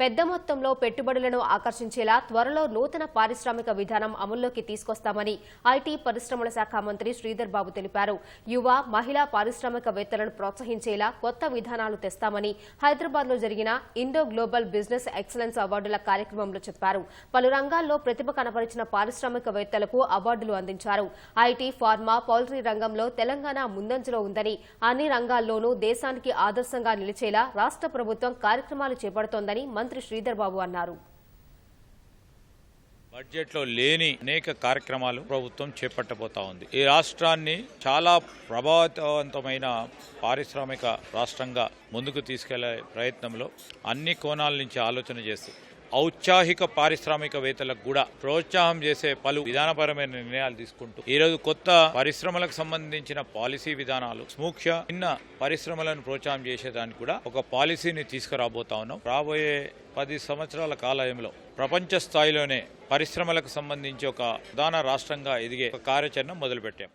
పెద్ద మొత్తంలో పెట్టుబడులను ఆకర్షించేలా త్వరలో నూతన పారిశ్రామిక విధానం అమల్లోకి తీసుకొస్తామని ఐటీ పరిశ్రమల శాఖ మంత్రి శ్రీధర్ బాబు తెలిపారు. యువ మహిళా పారిశ్రామికవేత్తలను ప్రోత్సహించేలా కొత్త విధానాలు తెస్తామని హైదరాబాద్లో జరిగిన ఇండో గ్లోబల్ బిజినెస్ ఎక్సలెన్స్ అవార్డుల కార్యక్రమంలో చెప్పారు. పలు రంగాల్లో ప్రతిభ కనపరిచిన పారిశ్రామికవేత్తలకు అవార్డులు అందించారు. ఐటీ ఫార్మా పౌల్ట్రీ రంగంలో తెలంగాణ ముందంజలో ఉందని అన్ని రంగాల్లోనూ దేశానికి ఆదర్శంగా నిలిచేలా రాష్ట్ర ప్రభుత్వం కార్యక్రమాలు చేపడుతోందని మంత్రి శ్రీధర్ బాబు అన్నారు. బడ్జెట్లో లేని అనేక కార్యక్రమాలు ప్రభుత్వం చేపట్టబోతా ఉంది. ఈ రాష్ట్రాన్ని చాలా ప్రభావితవంతమైన పారిశ్రామిక రాష్ట్రంగా ముందుకు తీసుకెళ్ళే ప్రయత్నంలో అన్ని కోణాల నుంచి ఆలోచన చేస్తూ ఔత్సాహిక పారిశ్రామికవేత్తలకు కూడా ప్రోత్సాహం చేసే పలు విధానపరమైన నిర్ణయాలు తీసుకుంటూ ఈరోజు కొత్త పరిశ్రమలకు సంబంధించిన పాలసీ విధానాలు సూక్ష్మ చిన్న పరిశ్రమలను ప్రోత్సాహం చేసేదానికి కూడా ఒక పాలసీని తీసుకురాబోతా ఉన్నాం. రాబోయే పది సంవత్సరాల కాలంలో ప్రపంచ స్థాయిలోనే పరిశ్రమలకు సంబంధించి ఒక ప్రధాన రాష్ట్రంగా ఎదిగే ఒక కార్యాచరణ మొదలుపెట్టాం.